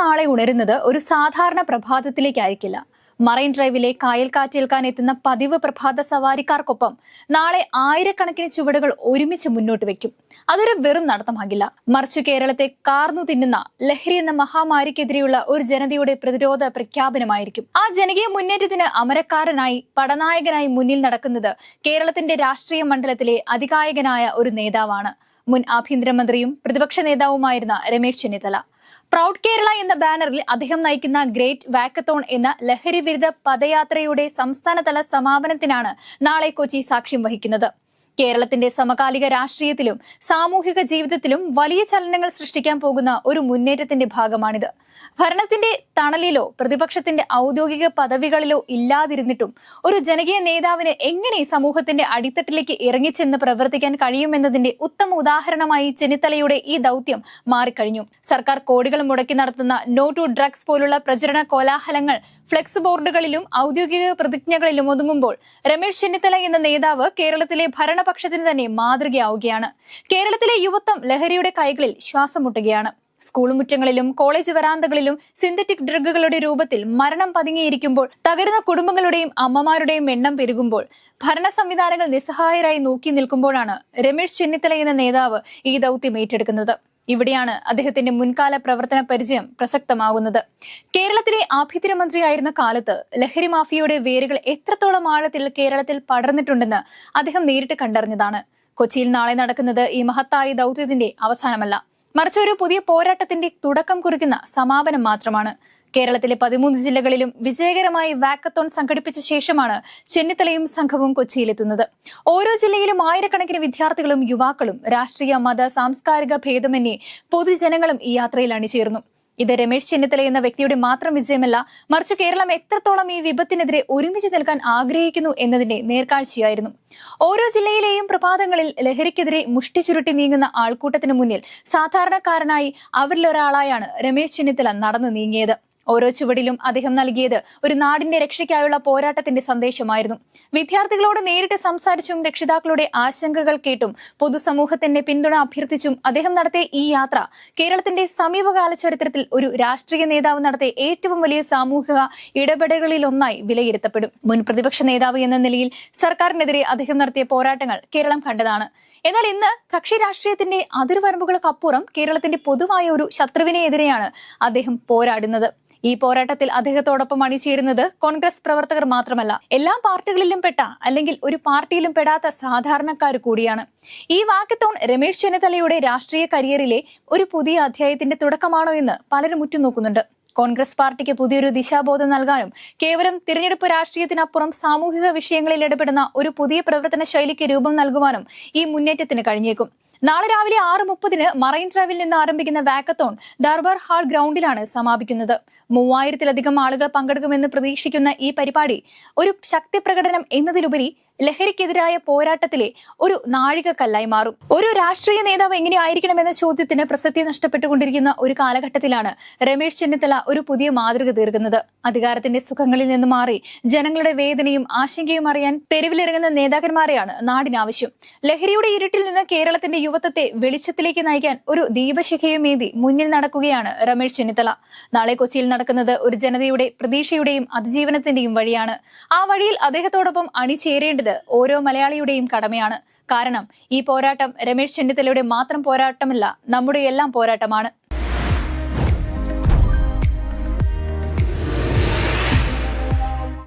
നാളെ ഉണരുന്നത് ഒരു സാധാരണ പ്രഭാതത്തിലേക്കായിരിക്കില്ല. മറൈൻ ഡ്രൈവിലെ കായൽ കാറ്റേൽക്കാൻ എത്തുന്ന പതിവ് പ്രഭാത സവാരിക്കാർക്കൊപ്പം നാളെ ആയിരക്കണക്കിന് ചുവടുകൾ ഒരുമിച്ച് മുന്നോട്ട് വെക്കും അതൊരു വെറും നടത്തമാകില്ല. മറിച്ച് കേരളത്തെ കാർന്നു തിന്നുന്ന ലഹരി എന്ന മഹാമാരിക്കെതിരെയുള്ള ഒരു ജനതയുടെ പ്രതിരോധ പ്രഖ്യാപനമായിരിക്കും. ആ ജനകീയ മുന്നേറ്റത്തിന് അമരക്കാരനായി പടനായകനായി മുന്നിൽ നടക്കുന്നത് കേരളത്തിന്റെ രാഷ്ട്രീയ മണ്ഡലത്തിലെ അതികായകനായ ഒരു നേതാവാണ്. മുൻ ആഭ്യന്തരമന്ത്രിയും പ്രതിപക്ഷ നേതാവുമായിരുന്ന രമേശ് ചെന്നിത്തല. പ്രൗഡ് കേരള എന്ന ബാനറിൽ അദ്ദേഹം നയിക്കുന്ന ഗ്രേറ്റ് വാക്കത്തോൺ എന്ന ലഹരി വിരുദ്ധ പദയാത്രയുടെ സംസ്ഥാനതല സമാപനത്തിനാണ് നാളെ കൊച്ചി സാക്ഷ്യം വഹിക്കുന്നത്. കേരളത്തിന്റെ സമകാലിക രാഷ്ട്രീയത്തിലും സാമൂഹിക ജീവിതത്തിലും വലിയ ചലനങ്ങൾ സൃഷ്ടിക്കാൻ പോകുന്ന ഒരു മുന്നേറ്റത്തിന്റെ ഭാഗമാണിത്. ഭരണത്തിന്റെ തണലിലോ പ്രതിപക്ഷത്തിന്റെ ഔദ്യോഗിക പദവികളിലോ ഇല്ലാതിരുന്നിട്ടും ഒരു ജനകീയ നേതാവിന് എങ്ങനെ സമൂഹത്തിന്റെ അടിത്തട്ടിലേക്ക് ഇറങ്ങിച്ചെന്ന് പ്രവർത്തിക്കാൻ കഴിയുമെന്നതിന്റെ ഉത്തമ ഉദാഹരണമായി ചെന്നിത്തലയുടെ ഈ ദൗത്യം മാറിക്കഴിഞ്ഞു. സർക്കാർ കോടികൾ മുടക്കി നടത്തുന്ന നോ ടു ഡ്രഗ്സ് പോലുള്ള പ്രചരണ കോലാഹലങ്ങൾ ഫ്ലെക്സ് ബോർഡുകളിലും ഔദ്യോഗിക പ്രതിജ്ഞകളിലും ഒതുങ്ങുമ്പോൾ രമേശ് ചെന്നിത്തല എന്ന നേതാവ് കേരളത്തിലെ ഭരണപക്ഷത്തിന് തന്നെ മാതൃകയാവുകയാണ്. കേരളത്തിലെ യുവത്വം ലഹരിയുടെ കൈകളിൽ ശ്വാസം മുട്ടുകയാണ്. സ്കൂൾ മുറ്റങ്ങളിലും കോളേജ് വരാന്തകളിലും സിന്തറ്റിക് ഡ്രഗുകളുടെ രൂപത്തിൽ മരണം പതുങ്ങിയിരിക്കുമ്പോൾ തകരുന്ന കുടുംബങ്ങളുടെയും അമ്മമാരുടെയും എണ്ണം പെരുകുമ്പോൾ ഭരണ സംവിധാനങ്ങൾ നിസ്സഹായരായി നോക്കി നിൽക്കുമ്പോഴാണ് രമേശ് ചെന്നിത്തല എന്ന നേതാവ് ഈ ദൗത്യം ഏറ്റെടുക്കുന്നത്. ഇവിടെയാണ് അദ്ദേഹത്തിന്റെ മുൻകാല പ്രവർത്തന പരിചയം പ്രസക്തമാകുന്നത്. കേരളത്തിലെ ആഭ്യന്തരമന്ത്രിയായിരുന്ന കാലത്ത് ലഹരി മാഫിയയുടെ വേരുകൾ എത്രത്തോളം ആഴത്തിൽ കേരളത്തിൽ പടർന്നിട്ടുണ്ടെന്ന് അദ്ദേഹം നേരിട്ട് കണ്ടറിഞ്ഞതാണ്. കൊച്ചിയിൽ നാളെ നടക്കുന്നത് ഈ മഹത്തായ ദൗത്യത്തിന്റെ അവസാനമല്ല. മറിച്ച് ഒരു പുതിയ പോരാട്ടത്തിന്റെ തുടക്കം കുറിക്കുന്ന സമാപനം മാത്രമാണ്. കേരളത്തിലെ പതിമൂന്ന് ജില്ലകളിലും വിജയകരമായി വാക്കത്തോൺ സംഘടിപ്പിച്ച ശേഷമാണ് ചെന്നിത്തലയും സംഘവും കൊച്ചിയിലെത്തുന്നത്. ഓരോ ജില്ലയിലും ആയിരക്കണക്കിന് വിദ്യാർത്ഥികളും യുവാക്കളും രാഷ്ട്രീയ മത സാംസ്കാരിക ഭേദമന്യേ പൊതുജനങ്ങളും ഈ യാത്രയിൽ അണിചേർന്നു. ഇത് രമേശ് ചെന്നിത്തല എന്ന വ്യക്തിയുടെ മാത്രം വിജയമല്ല മറിച്ച് കേരളം എത്രത്തോളം ഈ വിപത്തിനെതിരെ ഒരുമിച്ച് നിൽക്കാൻ ആഗ്രഹിക്കുന്നു എന്നതിന്റെ നേർക്കാഴ്ചയായിരുന്നു. ഓരോ ജില്ലയിലെയും പ്രഭാതങ്ങളിൽ ലഹരിക്കെതിരെ മുഷ്ടി ചുരുട്ടി നീങ്ങുന്ന ആൾക്കൂട്ടത്തിന് മുന്നിൽ സാധാരണക്കാരനായി അവരിലൊരാളായാണ് രമേശ് ചെന്നിത്തല നടന്നു നീങ്ങിയത്. ഓരോ ചുവടിലും അദ്ദേഹം നൽകിയത് ഒരു നാടിന്റെ രക്ഷയ്ക്കായുള്ള പോരാട്ടത്തിന്റെ സന്ദേശമായിരുന്നു. വിദ്യാർത്ഥികളോട് നേരിട്ട് സംസാരിച്ചും രക്ഷിതാക്കളുടെ ആശങ്കകൾ കേട്ടും പൊതുസമൂഹത്തിന്റെ പിന്തുണ അഭ്യർത്ഥിച്ചും അദ്ദേഹം നടത്തിയ ഈ യാത്ര കേരളത്തിന്റെ സമീപകാല ചരിത്രത്തിൽ ഒരു രാഷ്ട്രീയ നേതാവ് നടത്തിയ ഏറ്റവും വലിയ സാമൂഹിക ഇടപെടലുകളിലൊന്നായി വിലയിരുത്തപ്പെടും. മുൻ പ്രതിപക്ഷ നേതാവ് എന്ന നിലയിൽ സർക്കാരിനെതിരെ അദ്ദേഹം നടത്തിയ പോരാട്ടങ്ങൾ കേരളം കണ്ടതാണ്. എന്നാൽ ഇന്ന് കക്ഷി രാഷ്ട്രീയത്തിന്റെ അതിർവരമ്പുകൾക്കപ്പുറം കേരളത്തിന്റെ പൊതുവായ ഒരു ശത്രുവിനെതിരെയാണ് അദ്ദേഹം പോരാടുന്നത്. ഈ പോരാട്ടത്തിൽ അദ്ദേഹത്തോടൊപ്പം അണിചേരുന്നത് കോൺഗ്രസ് പ്രവർത്തകർ മാത്രമല്ല എല്ലാ പാർട്ടികളിലും പെട്ട അല്ലെങ്കിൽ ഒരു പാർട്ടിയിലും പെടാത്ത സാധാരണക്കാർ കൂടിയാണ്. ഈ വാക്കത്തോൺ രമേശ് ചെന്നിത്തലയുടെ രാഷ്ട്രീയ കരിയറിലെ ഒരു പുതിയ അധ്യായത്തിന്റെ തുടക്കമാണോ എന്ന് പലരും ഉറ്റുനോക്കുന്നുണ്ട്. കോൺഗ്രസ് പാർട്ടിക്ക് പുതിയൊരു ദിശാബോധം നൽകാനും കേവലം തിരഞ്ഞെടുപ്പ് രാഷ്ട്രീയത്തിനപ്പുറം സാമൂഹിക വിഷയങ്ങളിൽ ഇടപെടുന്ന ഒരു പുതിയ പ്രവർത്തന ശൈലിക്ക് രൂപം നൽകുവാനും ഈ മുന്നേറ്റത്തിന് കഴിഞ്ഞേക്കും. നാളെ രാവിലെ ആറ് മുപ്പതിന് മറൈൻ ഡ്രൈവിൽ നിന്ന് ആരംഭിക്കുന്ന വാക്കത്തോൺ ദർബാർ ഹാൾ ഗ്രൗണ്ടിലാണ് സമാപിക്കുന്നത്. മൂവായിരത്തിലധികം ആളുകൾ പങ്കെടുക്കുമെന്ന് പ്രതീക്ഷിക്കുന്ന ഈ പരിപാടി ഒരു ശക്തി പ്രകടനം എന്നതിലുപരി ലഹരിക്കെതിരായ പോരാട്ടത്തിലെ ഒരു നാഴികക്കല്ലായി മാറും. ഒരു രാഷ്ട്രീയ നേതാവ് എങ്ങനെയായിരിക്കണം എന്ന ചോദ്യത്തിന് പ്രസക്തി നഷ്ടപ്പെട്ടുകൊണ്ടിരിക്കുന്ന ഒരു കാലഘട്ടത്തിലാണ് രമേശ് ചെന്നിത്തല ഒരു പുതിയ മാതൃക തീർക്കുന്നത്. അധികാരത്തിന്റെ സുഖങ്ങളിൽ നിന്ന് മാറി ജനങ്ങളുടെ വേദനയും ആശങ്കയും അറിയാൻ തെരുവിലിറങ്ങുന്ന നേതാക്കന്മാരെയാണ് നാടിനാവശ്യം. ലഹരിയുടെ ഇരുട്ടിൽ നിന്ന് കേരളത്തിന്റെ യുവത്വത്തെ വെളിച്ചത്തിലേക്ക് നയിക്കാൻ ഒരു ദീപശിഖയുമേന്തി മുന്നിൽ നടക്കുകയാണ് രമേശ് ചെന്നിത്തല. നാളെ കൊച്ചിയിൽ നടക്കുന്നത് ഒരു ജനതയുടെ പ്രതീക്ഷയുടെയും അതിജീവനത്തിന്റെയും വഴിയാണ്. ആ വഴിയിൽ അദ്ദേഹത്തോടൊപ്പം അണിചേരേണ്ടത് ഓരോ മലയാളിയുടെയും കടമയാണ്. കാരണം ഈ പോരാട്ടം രമേശ് ചെന്നിത്തലയുടെ മാത്രം പോരാട്ടമല്ല നമ്മുടെ എല്ലാം പോരാട്ടമാണ്.